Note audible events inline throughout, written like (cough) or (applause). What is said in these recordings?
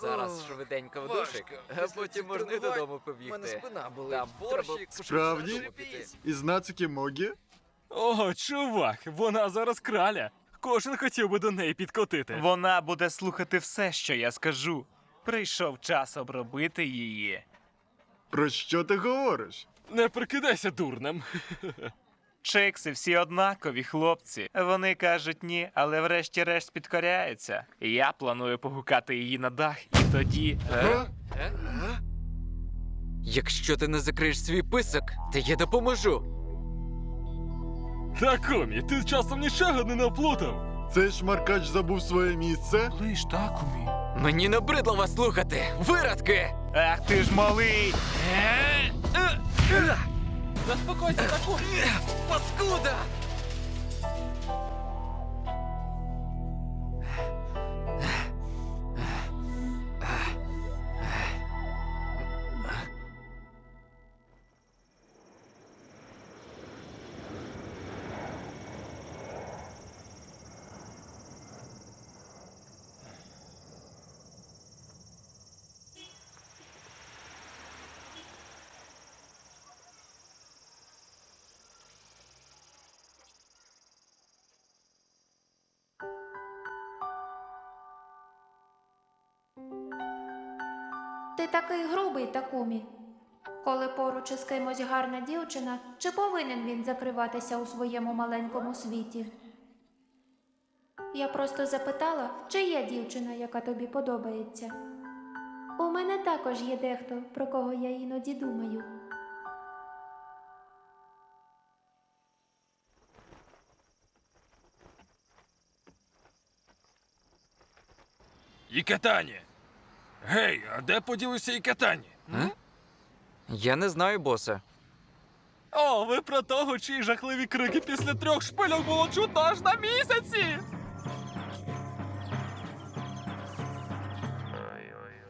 Зараз швиденько в душик, а потім можна тренувань додому У мене побігти. спина болить. Там борщик, Справді? Із Нацуки Могі? О, чувак, вона зараз краля. Кожен хотів би до неї підкотити. Вона буде слухати все, що я скажу. Прийшов час обробити її. Про що ти говориш? Не прикидайся дурнем. (laughs) Чикси всі однакові, хлопці. Вони кажуть ні, але врешті-решт підкоряються. Я планую погукати її на дах, і тоді. Га? Е? Якщо ти не закриєш свій писок, то я допоможу. Такомі, ти часом нічого не наплутав. Цей шмаркач забув своє місце? Лиш такомі. Мені набридло вас слухати. Виродки! Ах ти ж малий! Заспокойся, Такомі. Паскуда! Ти такий грубий, Такумі. Коли поруч із кимось гарна дівчина, чи повинен він закриватися у своєму маленькому світі? Я просто запитала, чи є дівчина, яка тобі подобається. У мене також є дехто, про кого я іноді думаю. Ікатані! Гей, а де поділися і Ікатані? Я не знаю, босе. О, ви про того, чиї жахливі крики після трьох шпильок було чутно аж на місяці.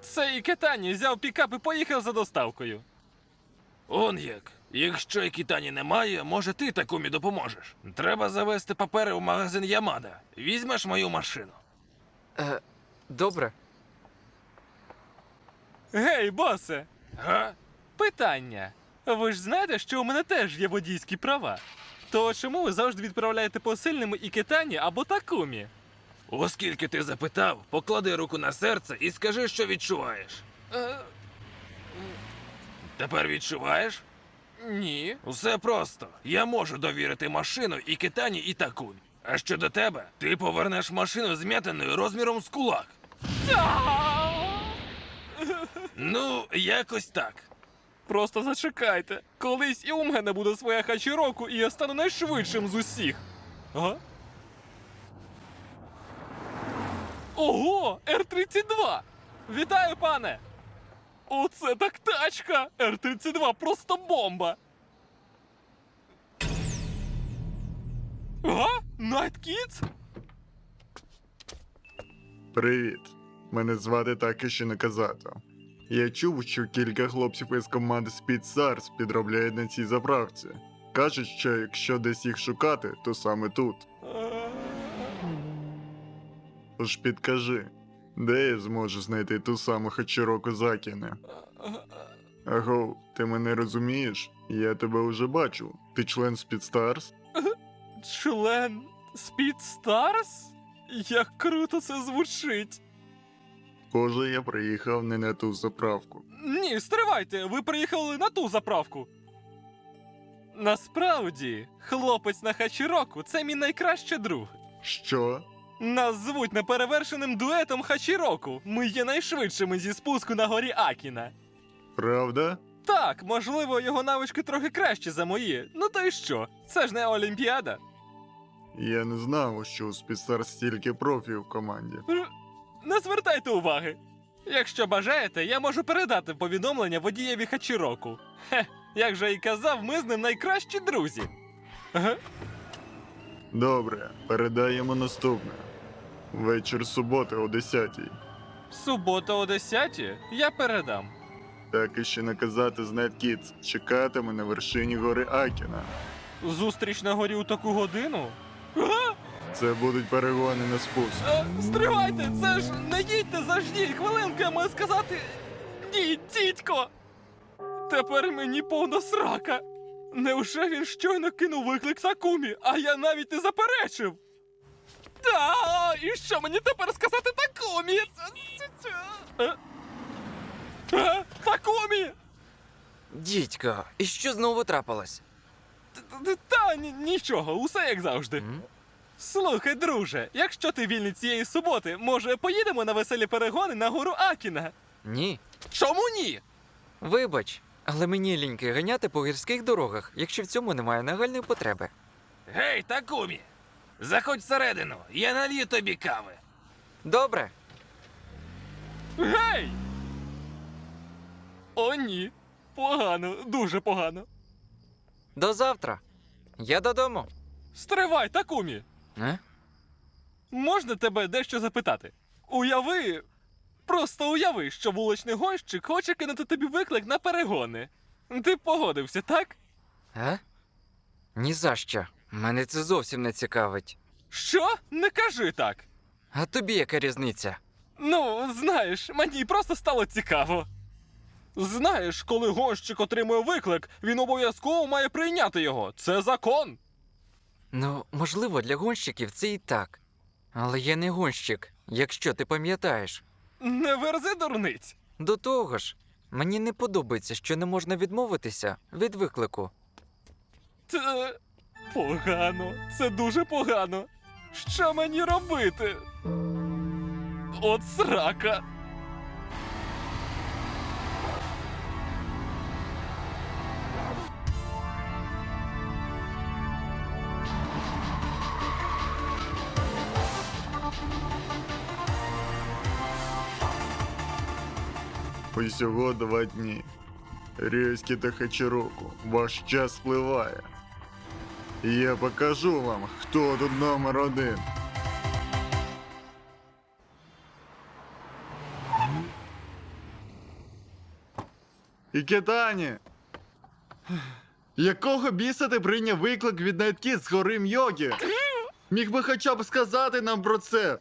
Це і Кетані взяв пікап і поїхав за доставкою. Он як. Якщо Ікатані немає, може ти Такумі допоможеш. Треба завести папери у магазин Ямада. Візьмеш мою машину. Е, добре. Гей, босе, Га? питання. Ви ж знаєте, що у мене теж є водійські права. То чому ви завжди відправляєте посильними і Кетані або Такумі? Оскільки ти запитав, поклади руку на серце і скажи, що відчуваєш. Е, Тепер відчуваєш? ні. Все просто. Я можу довірити машину і Китані, і Такумі. А щодо тебе, ти повернеш машину зм'ятиною розміром з кулак. Ну, якось так. Просто зачекайте. Колись і у мене буде своя хачіроку, і я стану найшвидшим з усіх. Ага. Ого! Р-32! Вітаю, пане! Оце так тачка! Р-32 просто бомба! Ага? Найт Кітс? Привіт. Мене звати Такеші Наказато. Я чув, що кілька хлопців із команди Stars підробляють на цій заправці. Кажуть, що якщо десь їх шукати, то саме тут. Тож підкажи, де я зможу знайти ту саму Хачіроку Закіне? Аго, ти мене розумієш? Я тебе вже бачу. Ти член Stars? Член Stars? Як круто це звучить! Схоже, я приїхав не на ту заправку. Ні, стривайте, ви приїхали на ту заправку. Насправді, хлопець на Хачіроку це мій найкращий друг. Що? Нас звуть неперевершеним дуетом Хачіроку. Ми є найшвидшими зі спуску на горі Акіна. Правда? Так, можливо, його навички трохи кращі за мої. Ну то й що? Це ж не Олімпіада. Я не знав, що у Stars стільки профів в команді. Не звертайте уваги. Якщо бажаєте, я можу передати повідомлення водієві Хачіроку. Хе, як же і казав, ми з ним найкращі друзі. Ага. Добре, передаємо наступне. Вечір суботи о 10 Субота о 10 я передам. Так і ще наказати з Kids чекатиме на вершині гори Акіна. Зустріч на горі у таку годину? Це будуть перегони на спуск. Е, стривайте, це ж не їдьте, заждіть, хвилинку, я маю сказати. Ні, дідько! Тепер мені повна срака. Невже він щойно кинув виклик Такумі, а я навіть не заперечив? Та, і що мені тепер сказати Такумі? Е? Е? Такумі! Дідько, і що знову трапилось? Т- т- Та ні- нічого, усе як завжди. Слухай, друже, якщо ти вільний цієї суботи, може поїдемо на веселі перегони на гору Акіна? Ні. Чому ні? Вибач, але мені ліньки ганяти по гірських дорогах, якщо в цьому немає нагальної потреби. Гей, Такумі! Заходь всередину, я налью тобі кави. Добре. Гей! О, ні. Погано, дуже погано. До завтра. Я додому. Стривай, Такумі! Е? Можна тебе дещо запитати? Уяви. Просто уяви, що вуличний гонщик хоче кинути тобі виклик на перегони. Ти погодився, так? А? Ні за що. Мене це зовсім не цікавить. Що? Не кажи так. А тобі яка різниця? Ну, знаєш, мені просто стало цікаво. Знаєш, коли гонщик отримує виклик, він обов'язково має прийняти його. Це закон. Ну, можливо, для гонщиків це і так. Але я не гонщик, якщо ти пам'ятаєш. Не верзи дурниць. До того ж, мені не подобається, що не можна відмовитися від виклику. Це погано. Це дуже погано. Що мені робити? От срака. Усього два дні. Різкі та Хачіроку, ваш час спливає. Я покажу вам, хто тут номер один. Ікетані! Якого біса ти прийняв виклик від найтки з гори Мьогі? Міг би хоча б сказати нам про це.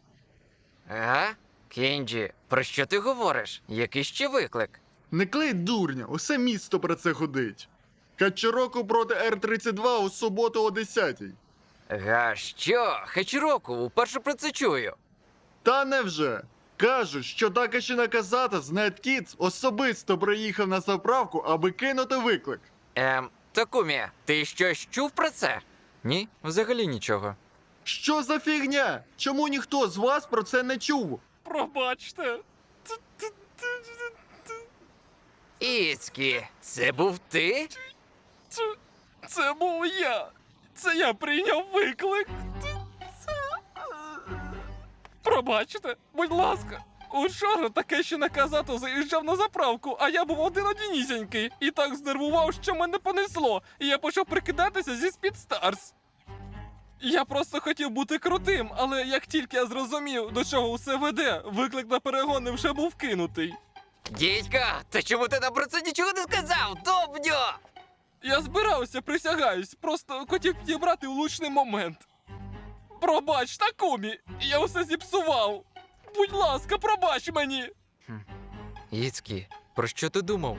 А? Кенджі, про що ти говориш? Який ще виклик? Не клей дурня, усе місто про це ходить. Качуроку проти Р-32 у суботу о 10-й. Га, що? Хачіроку, уперше про це чую. Та невже? Кажуть, що Такаші Наказата з NetKids особисто приїхав на заправку, аби кинути виклик. Ем, Такумі, ти щось чув про це? Ні, взагалі нічого. Що за фігня? Чому ніхто з вас про це не чув? Пробачте. Іцкі, це був ти? Це, це був я. Це я прийняв виклик. Це... Пробачте, будь ласка. Учора таке ще наказато заїжджав на заправку, а я був один одінісінький. І так знервував, що мене понесло, і я почав прикидатися зі Speedstars. Я просто хотів бути крутим, але як тільки я зрозумів, до чого все веде, виклик на перегони вже був кинутий. Дідька, та чому ти нам про це нічого не сказав? Добньо! Я збирався, присягаюсь, просто хотів підібрати влучний момент. Пробач, Такумі, я все зіпсував. Будь ласка, пробач мені. Іцкі, про що ти думав?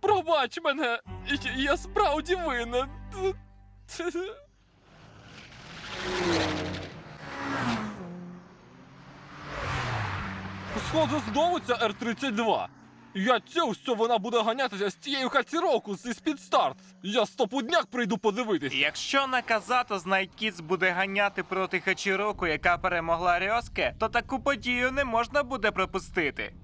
Пробач мене. Я справді винен. Схоже, знову ця Р-32. Я цю, що вона буде ганятися з тією хатіроку зі Speed Я стопудняк прийду подивитись. Якщо Наказато з Найткіц буде ганяти проти Хачіроку, яка перемогла Рьоске, то таку подію не можна буде пропустити.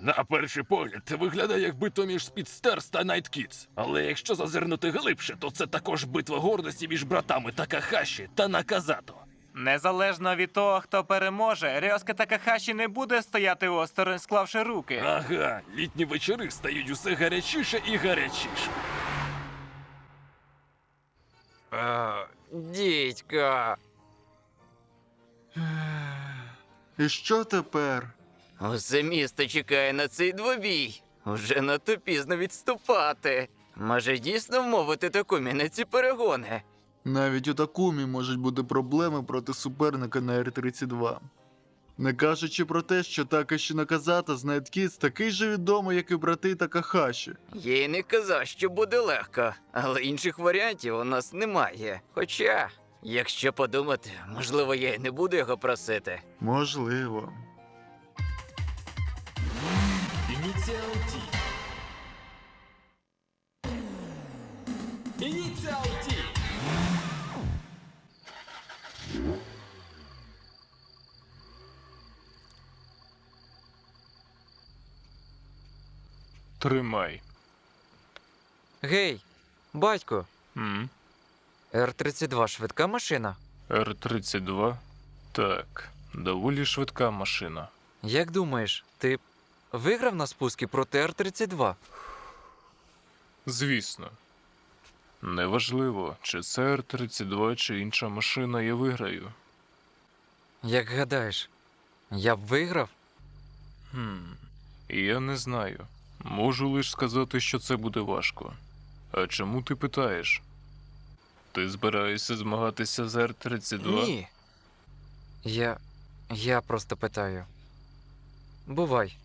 На перший погляд, це виглядає як битва між Speedstars та Kids. Але якщо зазирнути глибше, то це також битва гордості між братами Такахаші та Наказато. Незалежно від того, хто переможе, Рьоске Такахаші не буде стояти осторонь, склавши руки. Ага, літні вечори стають усе гарячіше і гарячіше. А, дідька. І що тепер? Усе місто чекає на цей двобій. Уже надто пізно відступати. Може дійсно вмовити Такумі на ці перегони? Навіть у Такумі можуть бути проблеми проти суперника на Р-32. Не кажучи про те, що Такаші Наказата з Kids такий же відомий, як і брати Такахаші. Я й не казав, що буде легко, але інших варіантів у нас немає. Хоча, якщо подумати, можливо, я й не буду його просити. Можливо. Ініціал Ті. Ініціал Ті. Тримай. Гей, батько, М? Р-32 швидка машина. Р-32? Так, доволі швидка машина. Як думаєш, ти виграв на спуску проти Р-32? Звісно. Неважливо, чи це Р-32, чи інша машина, я виграю. Як гадаєш, я б виграв? Хм, я не знаю. Можу лише сказати, що це буде важко. А чому ти питаєш? Ти збираєшся змагатися з Р-32? Ні. Я. Я просто питаю. Бувай.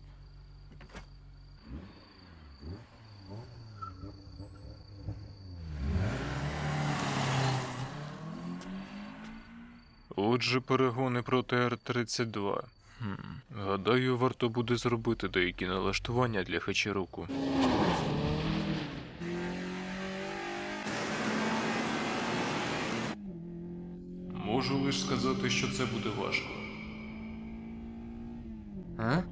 Отже, перегони проти Р-32. Хм, гадаю, варто буде зробити деякі налаштування для Хачіруку. Можу лише сказати, що це буде важко. А?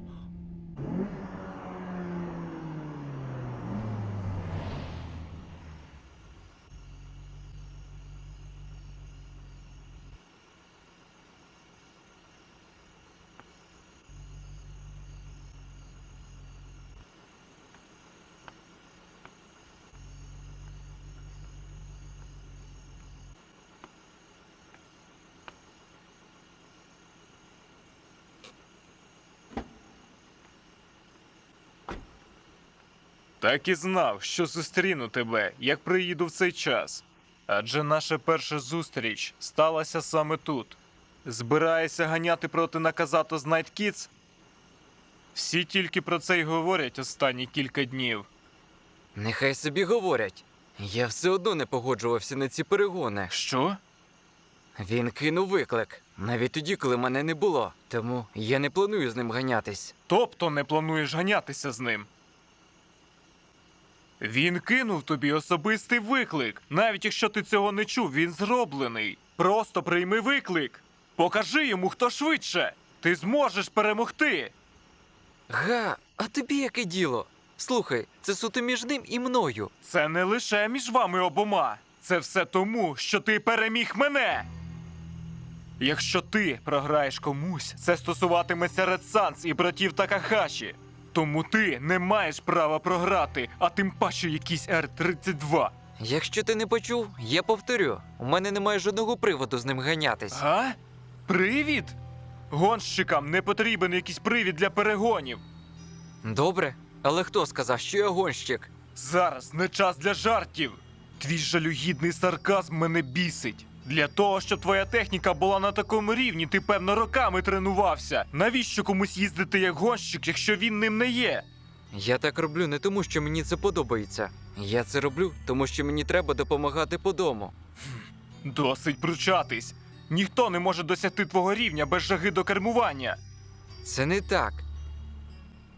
Так і знав, що зустріну тебе, як приїду в цей час. Адже наша перша зустріч сталася саме тут. Збираєшся ганяти проти наказато з Night Kids? Всі тільки про це й говорять останні кілька днів. Нехай собі говорять. Я все одно не погоджувався на ці перегони. Що? Він кинув виклик, навіть тоді, коли мене не було. Тому я не планую з ним ганятись. Тобто не плануєш ганятися з ним? Він кинув тобі особистий виклик. Навіть якщо ти цього не чув, він зроблений. Просто прийми виклик. Покажи йому, хто швидше. Ти зможеш перемогти. Га, а тобі яке діло? Слухай, це суто між ним і мною. Це не лише між вами обома. Це все тому, що ти переміг мене. Якщо ти програєш комусь, це стосуватиметься Suns і братів Такахаші. Тому ти не маєш права програти, а тим паче якийсь Р-32. Якщо ти не почув, я повторю. У мене немає жодного приводу з ним ганятись. Га? Привід? Гонщикам не потрібен якийсь привід для перегонів. Добре, але хто сказав, що я гонщик? Зараз не час для жартів. Твій жалюгідний сарказм мене бісить. Для того, щоб твоя техніка була на такому рівні, ти певно роками тренувався. Навіщо комусь їздити як гонщик, якщо він ним не є? Я так роблю не тому, що мені це подобається. Я це роблю, тому що мені треба допомагати по дому. Досить пручатись. Ніхто не може досягти твого рівня без жаги до кермування. Це не так.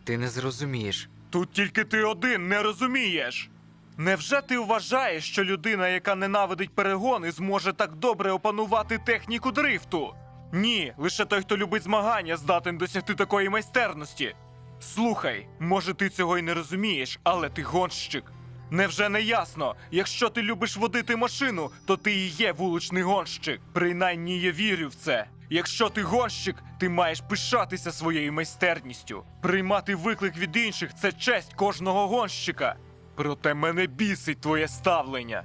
Ти не зрозумієш. Тут тільки ти один не розумієш. Невже ти вважаєш, що людина, яка ненавидить перегони, зможе так добре опанувати техніку дрифту? Ні, лише той, хто любить змагання, здатен досягти такої майстерності. Слухай, може, ти цього й не розумієш, але ти гонщик. Невже не ясно? Якщо ти любиш водити машину, то ти і є вуличний гонщик. Принаймні я вірю в це. Якщо ти гонщик, ти маєш пишатися своєю майстерністю. Приймати виклик від інших це честь кожного гонщика. Проте мене бісить твоє ставлення.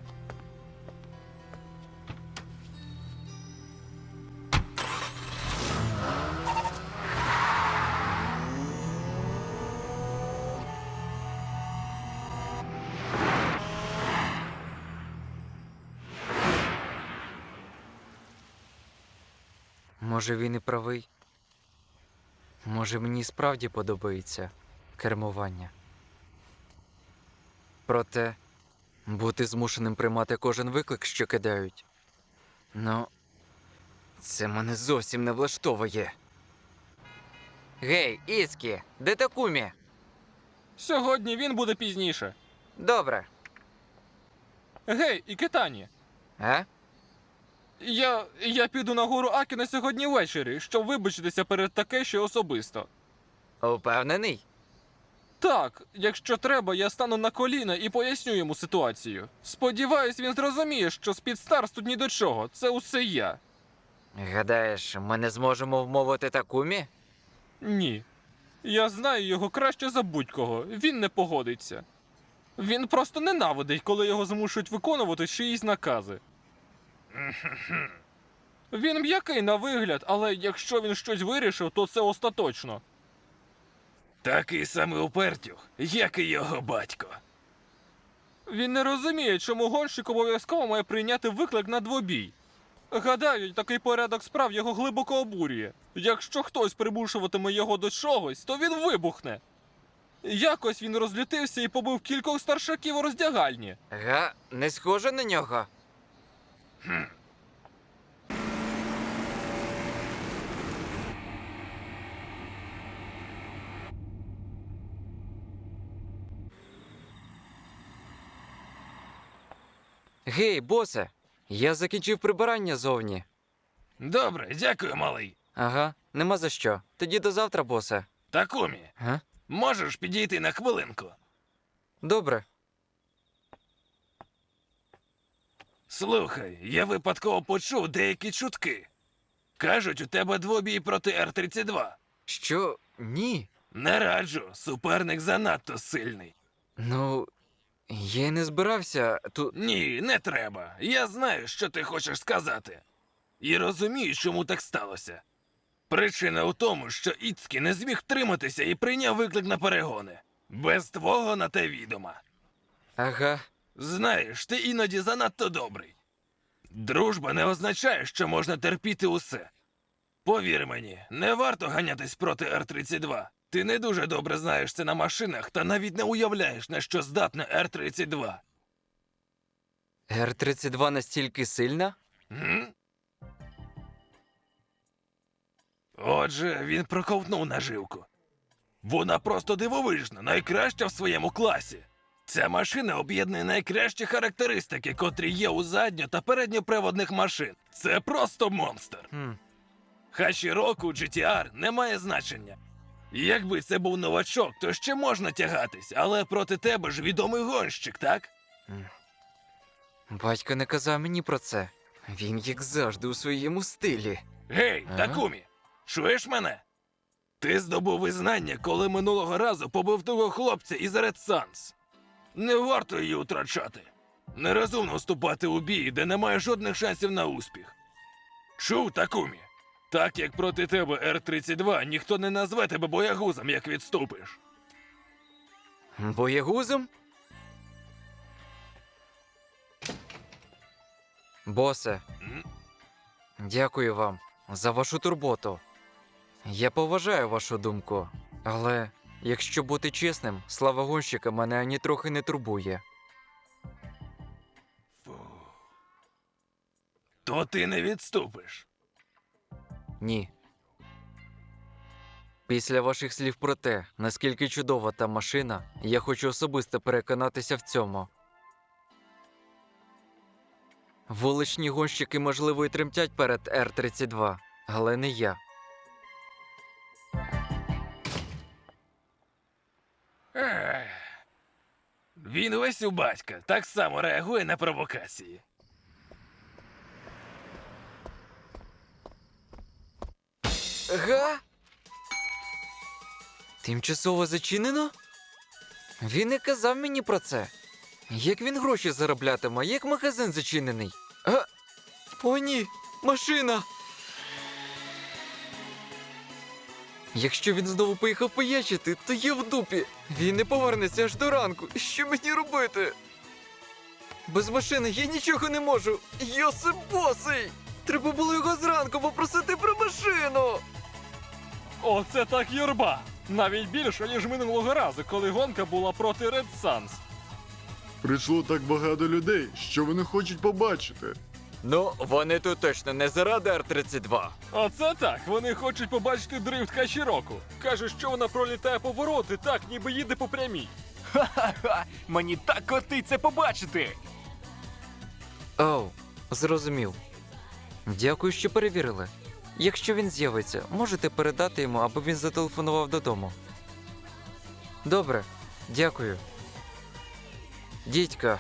Може, він і правий? Може, мені справді подобається кермування. Проте бути змушеним приймати кожен виклик, що кидають. Ну, це мене зовсім не влаштовує. Гей, Іцкі, де Такумі? Сьогодні він буде пізніше. Добре. Гей, і Китані. А? Я. я піду на гору Акіна сьогодні ввечері, щоб вибачитися перед таке, що особисто. Упевнений? Так, якщо треба, я стану на коліна і поясню йому ситуацію. Сподіваюсь, він зрозуміє, що Спідстарс тут ні до чого. Це усе я. Гадаєш, ми не зможемо вмовити Такумі? Ні. Я знаю його краще за будь-кого. Він не погодиться. Він просто ненавидить, коли його змушують виконувати чиїсь накази. (laughs) Він м'який на вигляд, але якщо він щось вирішив, то це остаточно. Такий самий упертюх, як і його батько. Він не розуміє, чому гонщик обов'язково має прийняти виклик на двобій. Гадаю, такий порядок справ його глибоко обурює. Якщо хтось примушуватиме його до чогось, то він вибухне. Якось він розлютився і побив кількох старшаків у роздягальні. Га, не схоже на нього. Гей, босе, я закінчив прибирання зовні. Добре, дякую, малий. Ага, нема за що. Тоді до завтра, босе. Такумі, Га? можеш підійти на хвилинку? Добре. Слухай, я випадково почув деякі чутки. Кажуть, у тебе двобій проти Р-32. Що? Ні. Не раджу, суперник занадто сильний. Ну, я й не збирався тут. Ні, не треба. Я знаю, що ти хочеш сказати. І розумію, чому так сталося. Причина у тому, що Іцкі не зміг триматися і прийняв виклик на перегони. Без твого на те відома. Ага. Знаєш, ти іноді занадто добрий. Дружба не означає, що можна терпіти усе. Повір мені, не варто ганятись проти Р-32. Ти не дуже добре знаєш це на машинах та навіть не уявляєш, на що здатна Р-32. Р-32 настільки сильна? М? Отже, він проковтнув наживку. Вона просто дивовижна, найкраща в своєму класі. Ця машина об'єднує найкращі характеристики, котрі є у задньо та передньоприводних машин. Це просто монстр. Хм. Хашіроку GTR не має значення. Якби це був новачок, то ще можна тягатись, але проти тебе ж відомий гонщик, так? Батько не казав мені про це. Він, як завжди, у своєму стилі. Гей, Ага. Такумі, чуєш мене? Ти здобув визнання, коли минулого разу побив того хлопця із Red Suns. Не варто її втрачати. Нерозумно вступати у бій, де немає жодних шансів на успіх. Чув, Такумі? Так як проти тебе Р-32, ніхто не назве тебе боягузом, як відступиш. Боєгузом? Босе, М? дякую вам за вашу турботу. Я поважаю вашу думку, але якщо бути чесним, слава гонщика мене ані трохи не турбує. То ти не відступиш. Ні. Після ваших слів про те, наскільки чудова та машина, я хочу особисто переконатися в цьому. Вуличні гонщики, можливо, і тремтять перед Р-32, але не я. Ех. Він весь у батька, так само реагує на провокації. Га? Тимчасово зачинено? Він не казав мені про це. Як він гроші зароблятиме, як магазин зачинений? А? О, ні, машина. Якщо він знову поїхав поячити, то я в дупі. Він не повернеться аж до ранку. Що мені робити? Без машини я нічого не можу. Я босий. Треба було його зранку попросити про машину. Оце так юрба! Навіть більше, ніж минулого разу, коли гонка була проти Red Suns. Прийшло так багато людей, що вони хочуть побачити. Ну, вони тут точно не заради Р-32. Оце так. Вони хочуть побачити дрифт Кашіроку. Кажуть, що вона пролітає повороти так, ніби їде по прямій. Ха-ха! Мені так котить це побачити! Оу, зрозумів. Дякую, що перевірили. Якщо він з'явиться, можете передати йому, аби він зателефонував додому. Добре, дякую. Дідька.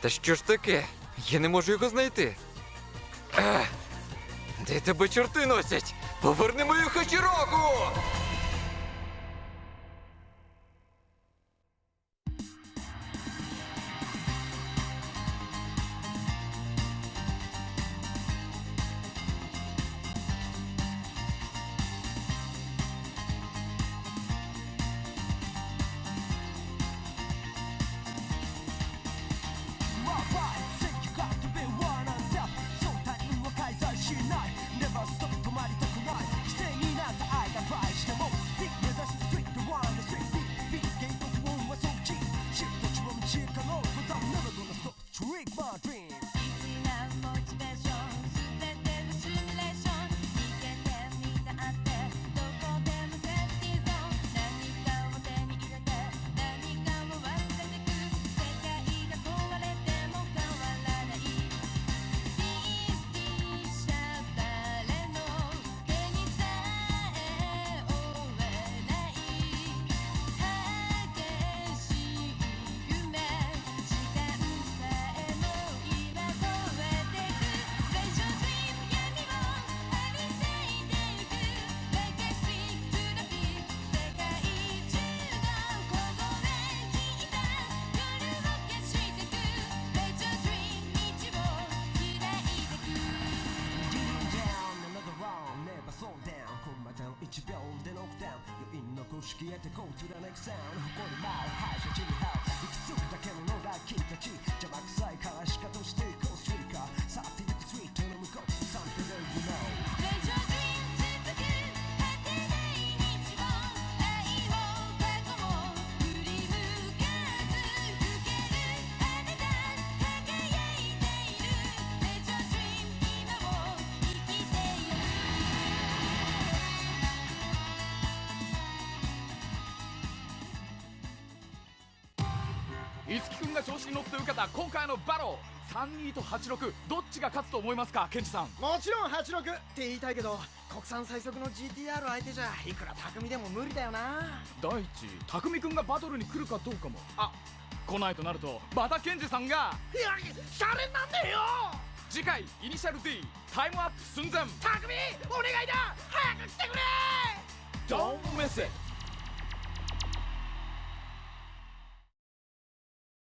Та що ж таке? Я не можу його знайти. Де тебе чорти носять? Поверни мою хачіроку! 式へてこう貫くさん誇る舞敗者地に這う行きだけの野楽器たち邪魔くさい顔調子に乗って受けた今回のバロー。32と86どっちが勝つと思いますか？ケンジさん。もちろん86って言いたいけど国産最速の GTR 相手じゃいくら匠でも無理だよな。第一匠君がバトルに来るかどうかも。あ来ないとなるとまたケンジさんがいやシャレになんねえよ！次回イニシャル D タイムアップ寸前。匠お願いだ！早く来てくれ！Don't miss it